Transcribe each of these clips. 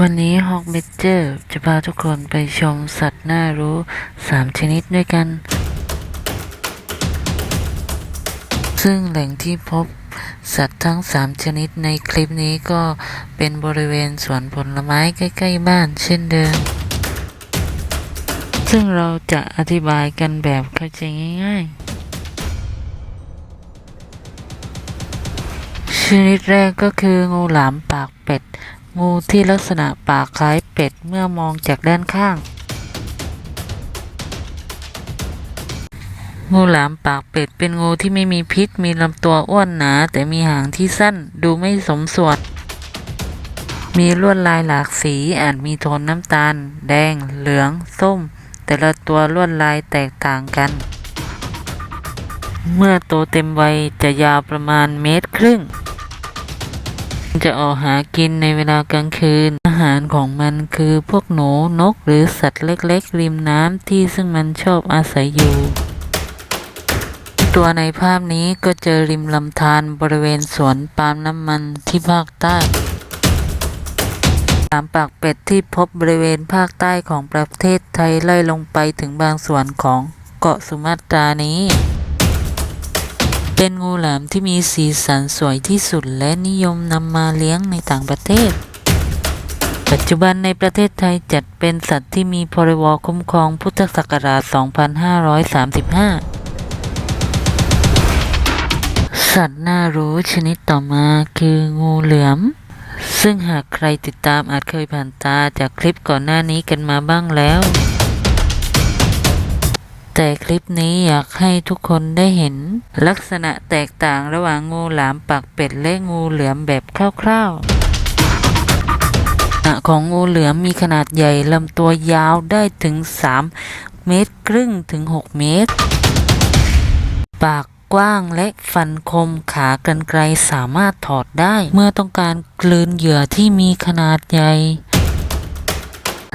วันนี้ฮอกเบเจอร์จะพาทุกคนไปชมสัตว์น่ารู้ 3 ชนิดด้วยกัน ซึ่งแหล่งที่พบสัตว์ทั้ง 3 ชนิดในคลิปนี้ก็เป็นบริเวณสวนผลไม้ใกล้ ๆ บ้านเช่นเดิม ซึ่งเราจะอธิบายกันแบบเข้าใจง่าย ๆ ชนิดแรกก็คืองูหลามปากเป็ด งูที่ลักษณะปากคล้ายเป็ดเมื่อมองจากด้านข้าง งูหลามปากเป็ดเป็นงูที่ไม่มีพิษ มีลำตัวอ้วนหนา แต่มีหางที่สั้นดูไม่สมส่วน มีลวดลายหลากสีอาจมีโทนน้ำตาล แดง เหลือง ส้ม แต่ละตัวลวดลายแตกต่างกัน เมื่อโตเต็มวัยจะยาวประมาณเมตรครึ่ง จะออกหากินในเวลากลางคืน อาหารของมันคือพวกหนูนกหรือสัตว์เล็กๆ ริมน้ำที่ซึ่งมันชอบอาศัยอยู่ ตัวในภาพนี้ก็เจอริมลำธารบริเวณสวนปาล์มน้ำมันที่ภาคใต้สามปากเป็ดที่พบบริเวณภาคใต้ของประเทศไทยไล่ลงไปถึงบางส่วนของเกาะสุมาตรานี้ เป็นงูหลามที่มีสีสันสวยที่สุดและนิยมนำมาเลี้ยงในต่างประเทศ ปัจจุบันในประเทศไทยจัดเป็นสัตว์ที่มีพรบคุ้มครองพุทธศักราช 2535 สัตว์น่ารู้ชนิดต่อมาคืองูเหลือม ซึ่งหากใครติดตามอาจเคยผ่านตาจากคลิปก่อนหน้านี้กันมาบ้างแล้ว แต่คลิปนี้อยากให้ทุกคนได้เห็น ลักษณะแตกต่างระหว่างงูหลามปากเป็ดและงูเหลือมแบบคร่าวๆของงูเหลือมมีขนาดใหญ่ลำตัวยาวได้ถึง 3 เมตรครึ่งถึง 6 เมตร ปากกว้างและฟันคมขากรรไกรสามารถถอดได้ เมื่อต้องการกลืนเหยื่อที่มีขนาดใหญ่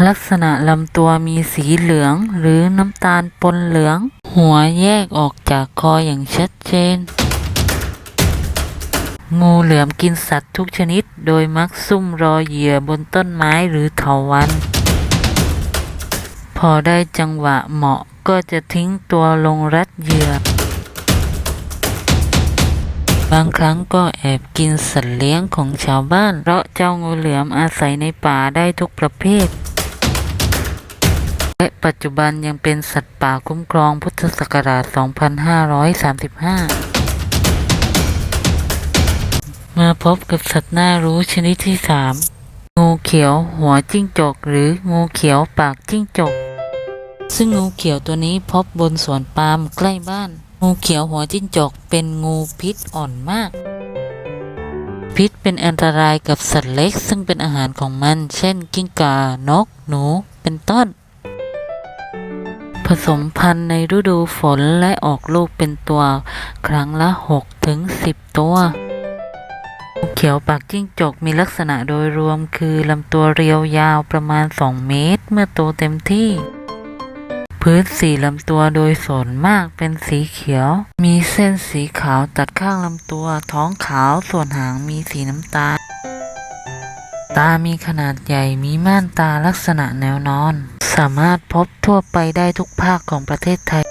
ลักษณะลำตัวมีสีเหลืองหรือน้ำตาลปนเหลือง หัวแยกออกจากคออย่างชัดเจน งูเหลือมกินสัตว์ทุกชนิด โดยมักซุ่มรอเหยื่อบนต้นไม้หรือเถาวัลย์พอได้จังหวะเหมาะก็จะทิ้งตัวลงรัดเหยื่อบางครั้งก็แอบกินสัตว์เลี้ยงของชาวบ้าน เพราะเจ้างูเหลือมอาศัยในป่าได้ทุกประเภท และปัจจุบันยังเป็นสัตว์ป่าคุ้มครองพุทธศักราช 2535 มาพบกับสัตว์น่ารู้ชนิดที่ 3 งูเขียวหัวจิ้งจก หรืองูเขียวปากจิ้งจก ซึ่งงูเขียวตัวนี้พบบนสวนปาล์มใกล้บ้าน งูเขียวหัวจิ้งจก เป็นงูพิษอ่อนมากพิษเป็นอันตรายกับสัตว์เล็ก ซึ่งเป็นอาหารของมัน เช่น กิ้งก่า นก หนู เป็นต้น ผสมพันธุ์ในฤดูฝนและออกลูกเป็นตัว ครั้งละ 6 ถึง 10 ตัวงูเขียวปากจิ้งจกมีลักษณะโดยรวมคือลำตัวเรียวยาวประมาณ 2 เมตร เมื่อโตเต็มที่ พื้นสีลำตัวโดยส่วนมากเป็นสีเขียว มีเส้นสีขาวตัดข้างลำตัว ท้องขาวส่วนหางมีสีน้ำตาล ตามีขนาดใหญ่มีม่านตาลักษณะแนวนอน สามารถพบทั่วไปได้ทุกภาคของประเทศไทย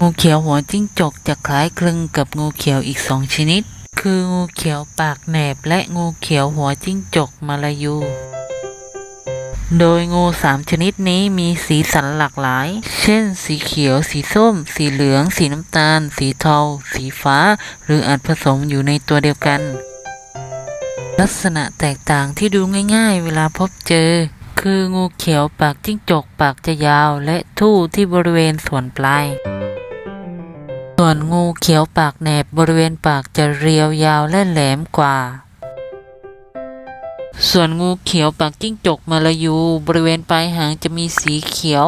งูเขียวหัวจิ้งจกจะคล้ายคลึงกับงูเขียวอีกสองชนิด คืองูเขียวปากแหนบและงูเขียวหัวจิ้งจกมาลายู โดยงูสามชนิดนี้มีสีสันหลากหลาย เช่น สีเขียว สีส้ม สีเหลือง สีน้ำตาล สีเทา สีฟ้า หรืออาจผสมอยู่ในตัวเดียวกันลักษณะแตกต่างที่ดูง่าย ๆ เวลาพบเจอ คืองูเขียวปากจิ้งจกปากจะยาวและทู่ที่บริเวณส่วนปลาย ส่วนงูเขียวปากแหนบบริเวณปากจะเรียวยาวและแหลมกว่า ส่วนงูเขียวปากจิ้งจกมาลายู บริเวณปลายหางจะมีสีเขียว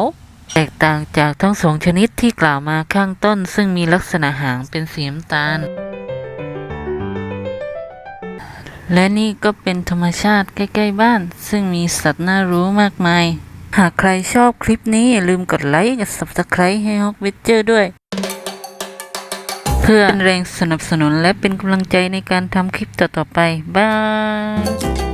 แตกต่างจากทั้งสองชนิดที่กล่าวมาข้างต้น ซึ่งมีลักษณะหางเป็นสีน้ำตาล และนี่ก็เป็นธรรมชาติใกล้ ๆ บ้าน ซึ่งมีสัตว์น่ารู้มากมาย หากใครชอบคลิปนี้ อย่าลืมกดไลค์กับ subscribe ให้ฮอกวิเจอร์ด้วย เพื่อเป็นแรงสนับสนุนและเป็นกำลังใจในการทำคลิปต่อ ๆ ไป บาย